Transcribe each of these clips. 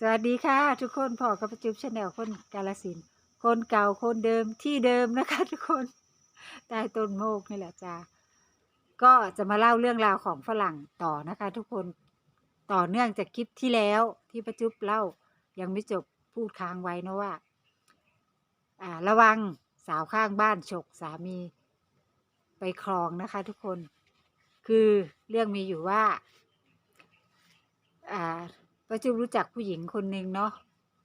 สวัสดีค่ะ ทุกคนพ่อกับประจุบชาแนลคนกาลสินคนเก่าคนเดิมที่เดิมนะคะ ทุกคนใต้ต้นโมกนี่แหละจ้าก็จะมาเล่าเรื่องราวของฝรั่งต่อนะคะ ทุกคนต่อเนื่องจากคลิปที่แล้วที่ประจุบเล่ายังไม่จบพูดค้างไว้นะว่า อ่า ระวังสาวข้างบ้านฉกสามีไปครองนะคะ ทุกคนคือเรื่องมีอยู่ว่า อ่า ประจุบรู้จักผู้หญิงคนหนึ่งเนาะ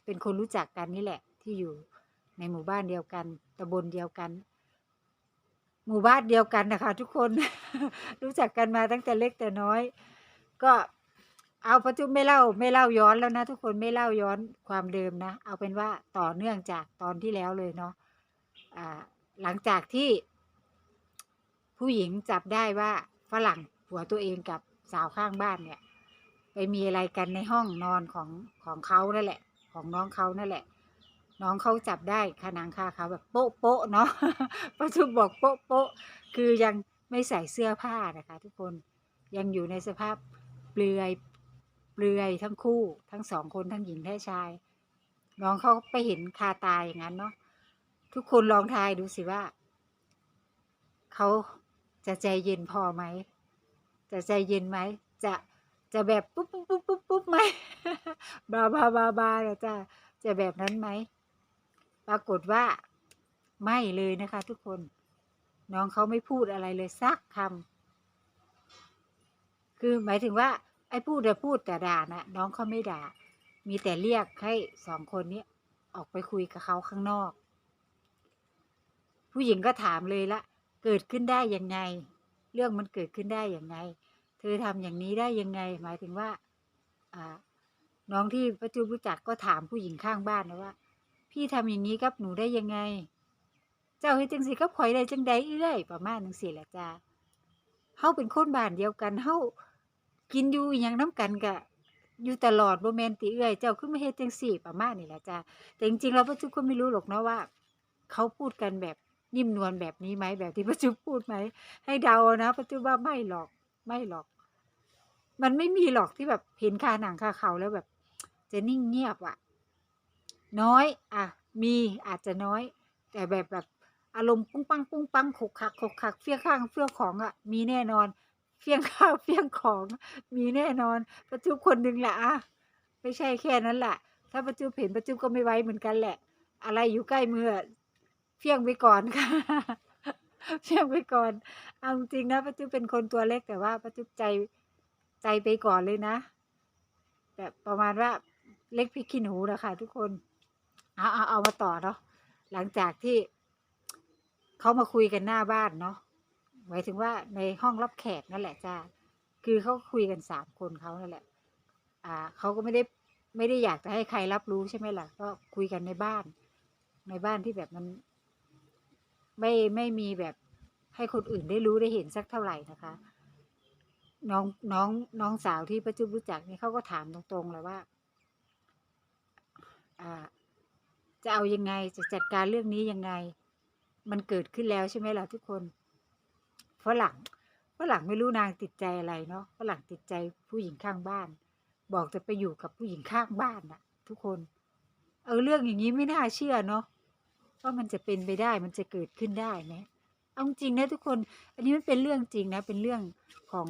เป็นคนรู้จักกันนี่แหละ ที่อยู่ในหมู่บ้านเดียวกันตำบลเดียวกัน หมู่บ้านเดียวกันนะคะ ทุกคน รู้จักกันมาตั้งแต่เล็กแต่น้อย ก็เอาประจุบไม่เล่าไม่เล่าย้อนแล้วนะ ทุกคนไม่เล่าย้อนความเดิมนะ เอาเป็นว่าต่อเนื่องจากตอนที่แล้วเลยเนาะอ่าหลังจากที่ ผู้หญิงจับได้ว่าฝรั่งผัวตัวเองกับสาวข้างบ้านเนี่ย ไปมีอะไรกันในห้องนอนของของเขานั่นแหละ ของน้องเขานั่นแหละ น้องเขาจับได้ขนังคาเขาแบบโป๊ะโป๊ะเนาะประชุมบอกโป๊ะโป๊ะคือยังไม่ใส่เสื้อผ้านะคะ ทุกคนยังอยู่ในสภาพเปลือยเปลือยทั้งคู่ทั้งสองคนทั้งหญิงและชาย น้องเขาไปเห็นคาตายอย่างนั้นเนาะทุกคนลองทายดูสิว่าเขาจะใจเย็นพอไหม จะใจเย็นไหม จะ จะแบบปุ๊บปุ๊บปุ๊บปุ๊บปุ๊บไหมบาบาบาบาเนี่ยจะจะแบบนั้นไหม ปรากฏว่าไม่เลยนะคะ ทุกคน น้องเขาไม่พูดอะไรเลยสักคำคือหมายถึงว่า ไอ้พูดแต่พูดแต่ด่านะน้องเขาไม่ด่า มีแต่เรียกให้สองคนนี้ออกไปคุยกับเขาข้างนอก ผู้หญิงก็ถามเลยละเกิดขึ้นได้ยังไง เรื่องมันเกิดขึ้นได้ยังไง ธอทำอย่างนี้ได้ยังไง หมายถึงว่าอน้องที่ประจุรู้จักก็ถามผู้หญิงข้างบ้านนะว่า พี่ทำอย่างนี้กับหนูได้ยังไง เจ้าเฮ็ดจังสิกับข่อยได้จังใดเอื้อยประมาณนังสิแหละจ้าเฮาเป็นคนบ้านเดียวกันเฮากินอยู่อหยังน้ำกันกะอยู่ตลอดบ่แม่นติเอื้อย เจ้าคือมาเฮ็ดจังซี่ประมาณนี้แหละจ้าแต่จริงๆแล้วประจุก็ไม่รู้หรอกเนาะว่าเขาพูดกันแบบนิ่มนวลแบบนี้ไหมแบบที่ประจุพูดไหมให้เดาเอานะประจุว่าไม่หรอกไม่หรอก มันไม่มีหรอกที่แบบเห็นคาหนังคาเขาแล้วแบบ จะนิ่งเงียบอะน้อย อะ มีอาจจะน้อย แต่แบบแบบอารมณ์ปุ้งปังปุ้งปังขกขักขกขักเฟี้ยงข้างเฟี้ยงของอะมีแน่นอนเฟี้ยงข้าวเฟี้ยงของ มีแน่นอนประจุคนหนึ่งแหละอะไม่ใช่แค่นั้นแหละถ้าประจุเห็นประจุก็ไม่ไว้เหมือนกันแหละ อะไรอยู่ใกล้มือเฟี้ยงไปก่อนค่ะเฟี้ยงไปก่อนเอาจริงนะประจุเป็นคนตัวเล็กแต่ว่าประจุใจ ใจไปก่อนเลยนะ แบบประมาณว่าเล็กพริกขี้หนูนะคะทุกคน เอาเอาเอามาต่อเนาะหลังจากที่เขามาคุยกันหน้าบ้านเนาะหมายถึงว่าในห้องรับแขกนั่นแหละจ้าคือเขาคุยกันสามคนเขานั่นแหละ อ่าเขาก็ไม่ได้ไม่ได้อยากจะให้ใครรับรู้ใช่ไหมล่ะ ก็คุยกันในบ้าน ในบ้านที่แบบมัน ไม่ไม่มีแบบให้คนอื่นได้รู้ได้เห็นสักเท่าไหร่นะคะ น้องน้องน้องสาวที่ประจุรู้จักนี่เขาก็ถามตรงๆเลยว่า อ่า จะเอายังไงจะจัดการเรื่องนี้ยังไง มันเกิดขึ้นแล้วใช่ไหมล่ะทุกคนฝรั่งฝรั่งไม่รู้นางติดใจอะไรเนาะฝรั่งติดใจผู้หญิงข้างบ้าน บอกจะไปอยู่กับผู้หญิงข้างบ้านน่ะ ทุกคน เออเรื่องอย่างนี้ไม่น่าเชื่อเนาะว่ามันจะเป็นไปได้มันจะเกิดขึ้นได้ไหมเอาจริงนะทุกคน อันนี้มันเป็นเรื่องจริงนะ เป็นเรื่องของ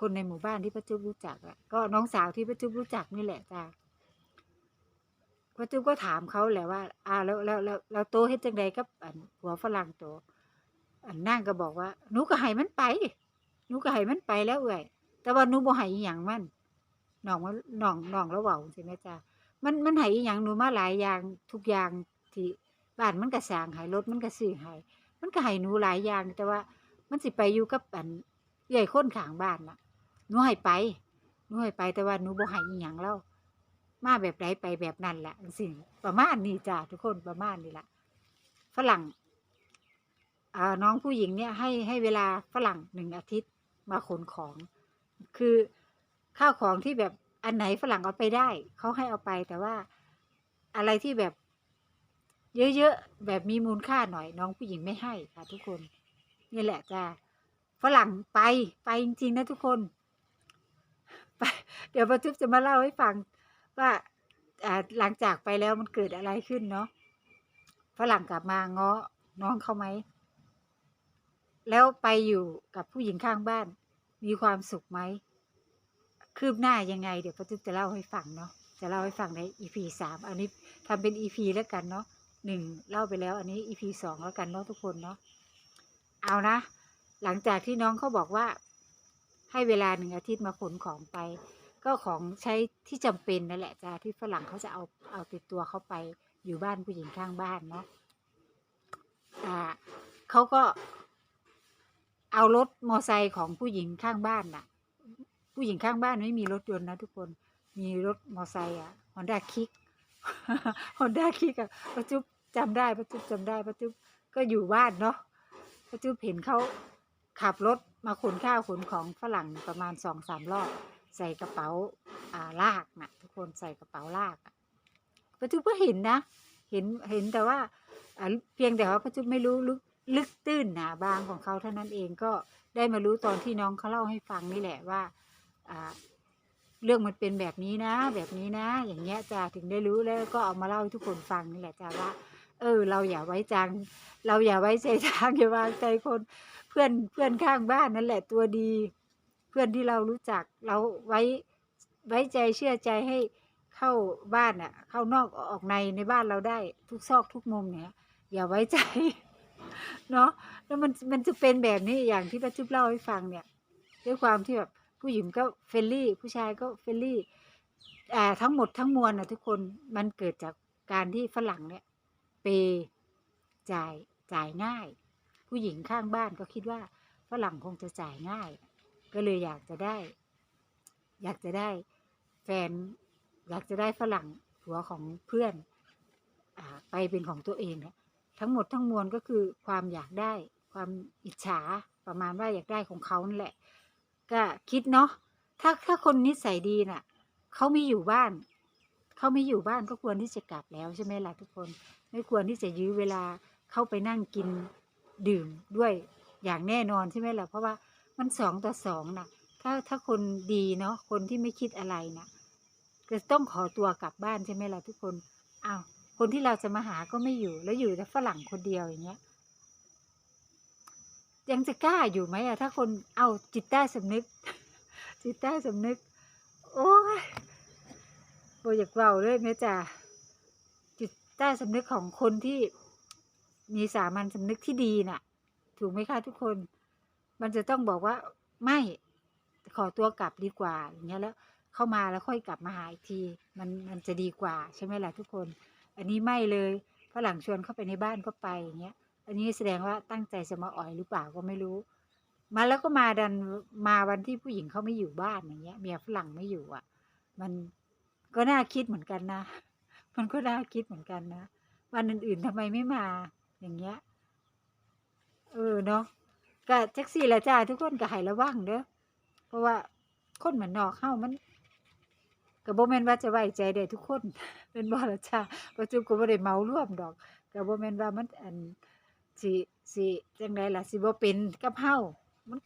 คนในหมู่บ้านที่ป้าจุ๊บรู้จักอะก็น้องสาวที่ป้าจุ๊บรู้จักนี่แหละจ้าป้าจุ๊บก็ถามเขาแหละว่า อ่า แล้วแล้วแล้วแล้วโตเฮ็ดจังใดกับอันหัวฝรั่งโตอันนั่งก็บอกว่าหนูก็ให้มันไปหนูก็ให้มันไปแล้วเอ่ยแต่ว่าหนูบ่ให้อีหยังมันน้องว่าน้องน้องแล้วเว้าใช่ไหมจ้ามันมันให้อีหยังหนูมาหลายอย่างทุกอย่างที่บ้านมันก็สร้างให้รถมันก็ซื้อให้มันก็ให้หนูหลายอย่างแต่ว่ามันสิไปอยู่กับอันใหญ่คนขางบ้านน่ะ นูให้ไปหนูให้ไปแต่ว่าหนูบ่ให้อีหยังแล้วมาแบบไหนไปแบบนั้นแหละจังประมาณนี้จ้าทุกคนประมาณนี้แหละฝรั่งอ่าน้องผู้หญิงเนี่ยให้ให้เวลาฝรั่งหนึ่งอาทิตย์มาขนของ คือข้าวของที่แบบอันไหนฝรั่งเอาไปได้เขาให้เอาไปแต่ว่าอะไรที่แบบ เยอะๆแบบมีมูลค่าหน่อย น้องผู้หญิงไม่ให้ค่ะ ทุกคนนี่แหละจ้าฝรั่งไปไปจริงๆนะทุกคน เดี๋ยวประทุบจะมาเล่าให้ฟังว่าหลังจากไปแล้วมันเกิดอะไรขึ้นเนาะฝรั่งกลับมาง้อน้องเขาไหม แล้วไปอยู่กับผู้หญิงข้างบ้าน มีความสุขไหม คืบหน้ายังไง เดี๋ยวป้าจุ๊บจะเล่าให้ฟังเนาะจะเล่าให้ฟังใน EP สามอันนี้ทำเป็น EP แล้วกันเนาะหนึ่งเล่าไปแล้ว อันนี้ EP สองแล้วกันเนาะทุกคนเนาะเอานะ หลังจากที่น้องเขาบอกว่า ให้เวลาหนึ่งอาทิตย์มาขนของไป ก็ของใช้ที่จำเป็นนั่นแหละจ้าที่ฝรั่งเขาจะเอาเอาติดตัวเขาไปอยู่บ้านผู้หญิงข้างบ้านเนาะอ่าเขาก็ เอารถมอไซค์ของผู้หญิงข้างบ้านน่ะ ผู้หญิงข้างบ้านไม่มีรถยนต์นะทุกคนมีรถมอไซค์อะฮอนด้าคิกฮอนด้าคิกอะป้าจุ๊บจำได้ป้าจุ๊บจำได้ป้าจุ๊บก็อยู่บ้านเนาะป้าจุ๊บเห็นเขาขับรถ มาขนข้าวขนของฝรั่งประมาณสองสามรอบใส่กระเป๋าอ่าลากนะทุกคนใส่กระเป๋าลากอะป้าจุ๊บก็เห็นนะเห็นเห็นแต่ว่าเพียงแต่ว่าป้าจุ๊บไม่รู้ลึกลึกตื้นหนาบางของเขาเท่านั้นเองก็ได้มารู้ตอนที่น้องเขาเล่าให้ฟังนี่แหละว่าอ่าเรื่องมันเป็นแบบนี้นะ แบบนี้นะ อย่างเงี้ยจ้าถึงได้รู้แล้วก็เอามาเล่าให้ทุกคนฟังนี่แหละจ้าว่าเออ เราอย่าไว้จัง เราอย่าไว้ใจทางอย่าวางใจคน พื่อนเพื่อนข้างบ้านนั่นแหละตัวดี เพื่อนที่เรารู้จักเราไว้ไว้ใจเชื่อใจให้เข้าบ้านอะ เข้านอกออกในในบ้านเราได้ทุกซอกทุกมุมเนี่ยอย่าไว้ใจเนาะแล้วมันมันจะเป็นแบบนี้อย่างที่ป้าจุ๊บเล่าให้ฟังเนี่ยด้วยความที่แบบผู้หญิงก็เฟรนลี่ ผู้ชายก็เฟรนลี่อ่าทั้งหมดทั้งมวลนะทุกคนมันเกิดจากการที่ฝรั่งเนี่ยเปย์จ่ายจ่ายง่าย ผู้หญิงข้างบ้านก็คิดว่าฝรั่งคงจะจ่ายง่าย ก็เลยอยากจะได้ อยากจะได้แฟน อยากจะได้ฝรั่งหัวของเพื่อนอไปเป็นของตัวเองเนี่ยทั้งหมดทั้งมวลก็คือความอยากได้ ความอิจฉาประมาณว่าอยากได้ของเขานั่นแหละ ก็คิดเนาะถ้าถ้าคนนิสัยดีน่ะเขาไม่อยู่บ้านเขาไม่อยู่บ้านก็ควรที่จะกลับแล้วใช่ไหมล่ะทุกคน ไม่ควรที่จะยื้อเวลาเข้าไปนั่งกิน ดื่มด้วยอย่างแน่นอนใช่ไหมล่ะเพราะว่ามันสองต่อสองนะถ้าถ้าคนดีเนาะคนที่ไม่คิดอะไรน่ะก็ต้องขอตัวกลับบ้านใช่ไหมล่ะทุกคนอ้าวคนที่เราจะมาหาก็ไม่อยู่ แล้วอยู่แต่ฝรั่งคนเดียวอย่างเงี้ยยังจะกล้าอยู่ไหมอะถ้าคนเอาจิตใต้สำนึก จิตใต้สำนึก โอ้ยโบอยากเบาเลยแม่จ่าจิตใต้สำนึกของคนที่ มีสามัญสำนึกที่ดีน่ะ ถูกไหมคะทุกคน มันจะต้องบอกว่าไม่ขอตัวกลับดีกว่า อย่างเงี้ยแล้วเข้ามาแล้วค่อยกลับมาหาอีกที มันมันจะดีกว่า ใช่ไหมล่ะทุกคน อันนี้ไม่เลยฝรั่งชวนเข้าไปในบ้านก็ไปอย่างเงี้ย อันนี้แสดงว่าตั้งใจจะมาอ่อยหรือเปล่าก็ไม่รู้ มาแล้วก็มาดันมาวันที่ผู้หญิงเขาไม่อยู่บ้านอย่างเงี้ยเมียฝรั่งไม่อยู่อะ มันก็น่าคิดเหมือนกันนะ มันก็น่าคิดเหมือนกันนะวันอื่นๆทำไมไม่มา อย่างเงี้ย เออเนาะก็แท็กซี่ละจ้าทุกคนก็ให้ระวังเด้อ เพราะว่าคนเหมือนนอกเข้ามันก็บ่แมนว่าจะไว้ใจได้ทุกคน เป็นบ่ละจ้าประจุก็บ่ได้เมารวมดอกก็บ่แมนว่ามันอันสิสิจังไดล่ะสิบ่เป็นกับเฮามัน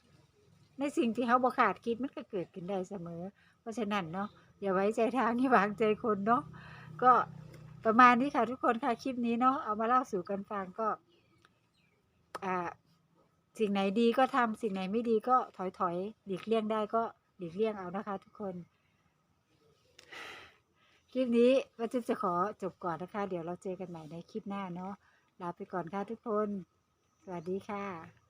ในสิ่งที่เฮาบ่คาดคิดมันก็เกิดขึ้นได้เสมอ เพราะฉะนั้นเนาะอย่าไว้ใจทางอย่าวางใจคนเนาะก็ ประมาณนี้ค่ะทุกคนค่ะคลิปนี้เนาะเอามาเล่าสู่กันฟังก็ อ่า สิ่งไหนดีก็ทำสิ่งไหนไม่ดีก็ถอยถอยหลีกเลี่ยงได้ก็หลีกเลี่ยงเอานะคะ ทุกคน คลิปนี้วัจุจะขอจบก่อนนะคะ เดี๋ยวเราเจอกันใหม่ในคลิปหน้าเนาะลาไปก่อนค่ะทุกคน สวัสดีค่ะ